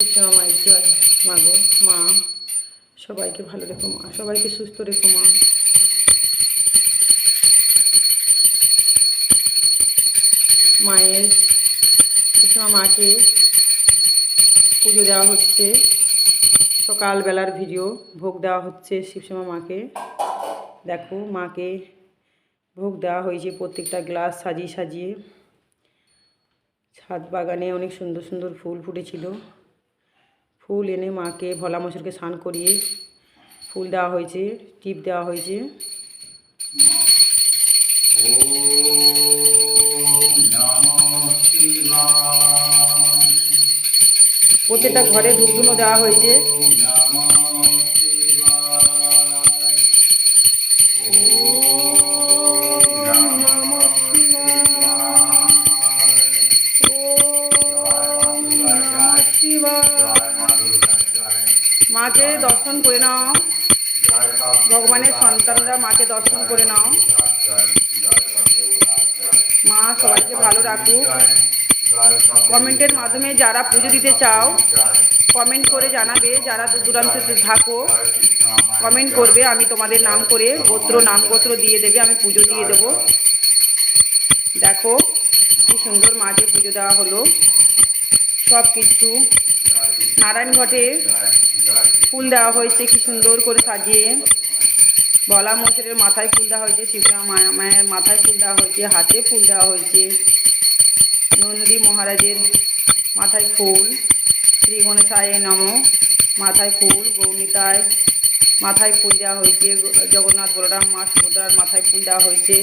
মায়ের জয় মা গো, মা, সবাইকে ভালো রেখো মা, সবাইকে সুস্থ রেখো মা। মায়ের কৃষ্ণ মাকে পুজো দেওয়া হচ্ছে। সকালবেলার ভিডিও, ভোগ দেওয়া হচ্ছে শিবশ্যামা মাকে দেখো, মাকে ভোগ দেওয়া হয়েছে প্রত্যেকটা গ্লাস সাজিয়ে সাজিয়ে। ছাদ বাগানে অনেক সুন্দর সুন্দর ফুল ফুটেছিল। ফুল এনে মাকে ভোলা মশুরকে স্নান করিয়ে ফুল দেওয়া হয়েছে টিপ দেওয়া হয়েছে। প্রত্যেকটা ঘরে ধূপধুনো দেওয়া হয়েছে। মাকে দর্শন করে নাও। ভগবানের সন্তানরা মাকে দর্শন করে নাও। মা, সবাইকে ভালো রাখুক। কমেন্টের মাধ্যমে যারা পুজো দিতে চাও, কমেন্ট করে জানাবে যারা দূর থাকো। কমেন্ট করবে, আমি তোমাদের নাম করে গোত্র নাম গোত্র দিয়ে দেবে, আমি পুজো দিয়ে দেবো। দেখো, কি সুন্দর মাকে পুজো দেওয়া হলো। সব কিছু নারায়ণ ঘটে। ফুল দেওয়া হয়েছে, কি সুন্দর করে সাজিয়ে। বলা মশারের মাথায় ফুল দেওয়া হয়েছে সীতা মায়া মায়ের মাথায় ফুল দেওয়া হয়েছে, হাতে ফুল দেওয়া হয়েছে। নন্দী মহারাজের মাথায় ফুল শ্রী গণেশায় নম, মাথায় ফুল গৌমিতায় মাথায় ফুল দেওয়া হয়েছে, জগন্নাথ বলরাম, মা সুভদ্রার মাথায় ফুল দেওয়া হয়েছে,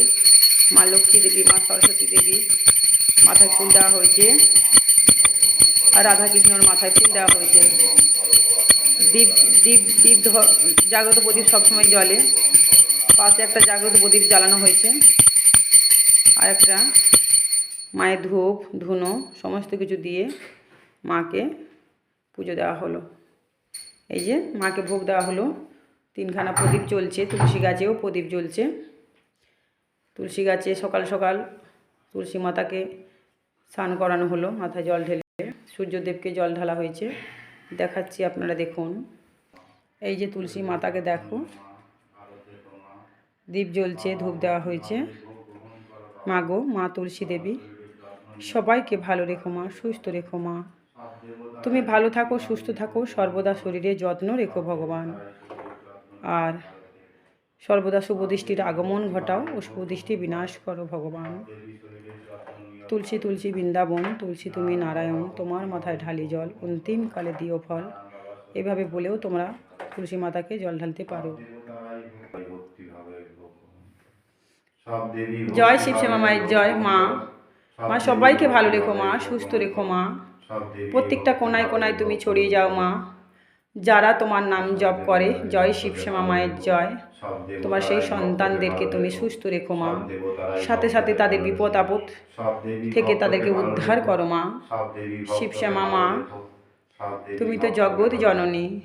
মা লক্ষ্মী দেবী, মা সরস্বতী দেবী মাথায় ফুল দেওয়া হয়েছে, আর রাধাকৃষ্ণর মাথায় ফুল দেওয়া হয়েছে। দ্বীপ দ্বীপ দ্বীপ জাগ্রত প্রদীপ সবসময় জলে পাশে একটা জাগ্রত প্রদীপ জ্বালানো হয়েছে। আর একটা মায়ের ধূপ, ধুনো, সমস্ত কিছু দিয়ে মাকে পুজো দেওয়া হলো। এই যে মাকে ভোগ দেওয়া হলো। তিনখানা প্রদীপ চলছে তুলসী গাছেও প্রদীপ জ্বলছে। তুলসী গাছে সকাল সকাল তুলসী মাতাকে স্নান করানো হলো, মাথায় জল ঢেলে। সূর্যদেবকে জল ঢালা হয়েছে। দেখাচ্ছি, আপনারা দেখুন। এই যে তুলসী মাতাকে দেখো। দীপ জ্বলছে, ধূপ দেওয়া হয়েছে। মা গো, মা তুলসী দেবী, সবাইকে ভালো রেখো মা, সুস্থ রেখো মা। তুমি ভালো থাকো, সুস্থ থাকো, সর্বদা শরীরে যত্ন রেখো ভগবান। আর সর্বদা শুভদৃষ্টির আগমন ঘটাও ও শুভদৃষ্টি বিনাশ করো ভগবান। তুলসী তুলসী বৃন্দাবন, তুলসী তুমি নারায়ণ, তোমার মাথায় ঢালি জল, অন্তিম কালে দিও ফল। এভাবে বলেও তোমরা তুলসী মাতাকে জল ঢালতে পারো। জয় শিবশ্যামা মায়ের জয়, মা। মা, সবাইকে ভালো রেখো মা, সুস্থ রেখো মা। প্রত্যেকটা কোনায় কোনায় তুমি ছড়িয়ে যাও মা। যারা তোমার নাম জপ করে জয় শিবশ্যামা মায়ের জয়। তোমার সেই সন্তানদেরকে তুমি সুস্থ রেখো মা। সাথে সাথে তাদের বিপদ আপদ থেকে তাদেরকে উদ্ধার করো মা। শিবশ্যামা মা, তুমি তো জগৎ জননী।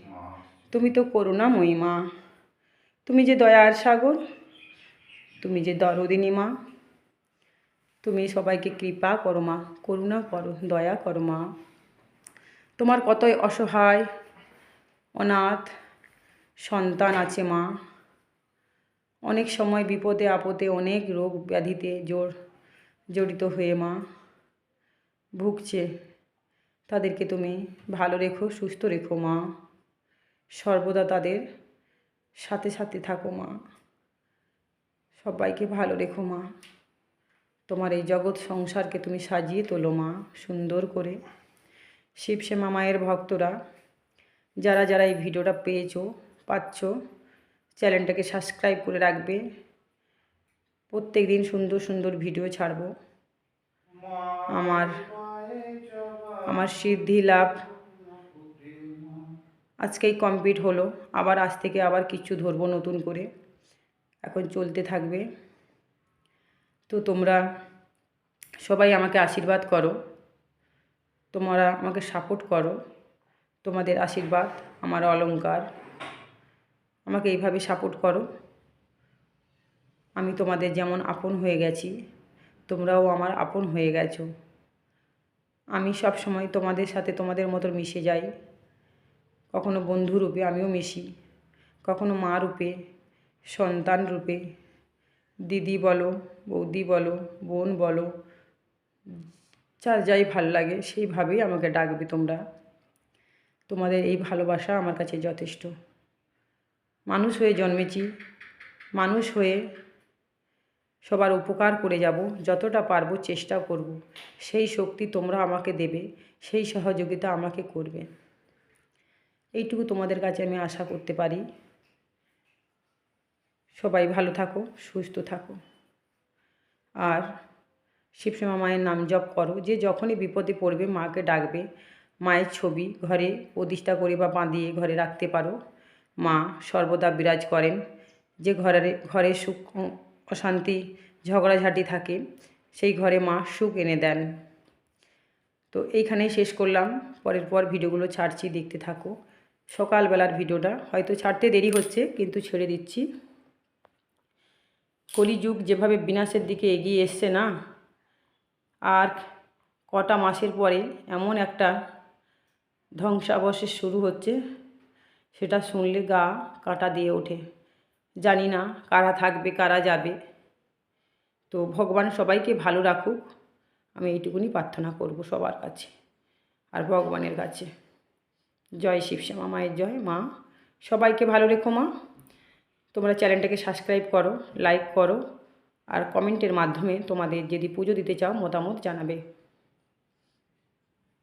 তুমি তো করুণাময়ী মা। তুমি যে দয়ার সাগর তুমি যে দরদিনী মা। তুমি সবাইকে কৃপা করো মা করুণা করো দয়া করো মা। তোমার কতই অসহায় অনাথ, সন্তান আছে মা। অনেক সময় বিপদে আপদে অনেক রোগ ব্যাধিতে জোর, জড়িত হয়ে মা ভুগছে। তাদেরকে তুমি ভালো রেখো, সুস্থ রেখো মা। সর্বদা তাদের সাথে সাথে থাকো মা। সবাইকে ভালো রেখো মা। তোমার এই জগৎ সংসারকে তুমি সাজিয়ে তোলো মা সুন্দর করে। শিবশ্যামা মায়ের ভক্তরা যারা যারা এই ভিডিওটা পেয়েছ, পাচ্ছ, চ্যানেলটাকে সাবস্ক্রাইব করে রাখবে। প্রত্যেক দিন সুন্দর সুন্দর ভিডিও ছাড়বো। আমার আমার সিদ্ধি লাভ। আজকেই কমপ্লিট হলো। আবার আজ থেকে আবার কিছু ধরবো নতুন করে। এখন চলতে থাকবে। তো তোমরা সবাই আমাকে আশীর্বাদ করো। তোমরা আমাকে সাপোর্ট করো। তোমাদের আশীর্বাদ, আমার অলংকার আমাকে এইভাবে সাপোর্ট করো। আমি তোমাদের যেমন আপন হয়ে গেছি, তোমরাও আমার আপন হয়ে গেছো। আমি সব সময় তোমাদের সাথে তোমাদের মতো মিশে যাই। কখনো বন্ধু রূপে আমিও মিশি, কখনো মা রূপে, সন্তান রূপে। দিদি বলো, বৌদি বলো, বোন বলো, যার যাই ভালো লাগে সেইভাবেই আমাকে ডাকবে তোমরা। তোমাদের এই ভালোবাসা আমার কাছে যথেষ্ট। মানুষ হয়ে জন্মেছি, মানুষ হয়ে সবার উপকার করে যাব, যতটা পারব চেষ্টা করব। সেই শক্তি তোমরা আমাকে দেবে, সেই সহযোগিতা আমাকে করবে। এইটুকু তোমাদের কাছে আমি আশা করতে পারি। সবাই ভালো থাকো, সুস্থ থাকো। আর শিবশ্যামা মায়ের নাম জপ করো, যে যখনই বিপদে পড়বে, মাকে ডাকবে। মায়ের ছবি ঘরে প্রতিষ্ঠা করে বা বাঁধিয়ে ঘরে রাখতে পারো। মা সর্বদা বিরাজ করেন যে ঘরের, ঘরে সুখ অশান্তি ঝগড়াঝাটি থাকে, সেই ঘরে মা সুখ এনে দেন। তো এইখানেই শেষ করলাম। পরের পর ভিডিওগুলো ছাড়ছি, দেখতে থাকো। সকালবেলার ভিডিওটা, হয়তো ছাড়তে দেরি হচ্ছে, কিন্তু ছেড়ে দিচ্ছি। কলিযুগ যেভাবে বিনাশের দিকে এগিয়ে এসছে না, আর কটা মাসের পরে এমন একটা ধ্বংসাবশেষ শুরু হচ্ছে, সেটা শুনলে গা কাটা দিয়ে ওঠে। জানি না কারা থাকবে, কারা যাবে। তো ভগবান সবাইকে ভালো রাখুক। আমি এইটুকুনি প্রার্থনা করব সবার কাছে আর ভগবানের কাছে। জয় শিবশ্যামা মায়ের জয়। মা, সবাইকে ভালো রেখো মা। তোমরা চ্যানেলটাকে সাবস্ক্রাইব করো, লাইক করো আর কমেন্টের মাধ্যমে তোমাদের যদি পুজো দিতে চাও, মতামত জানাবে।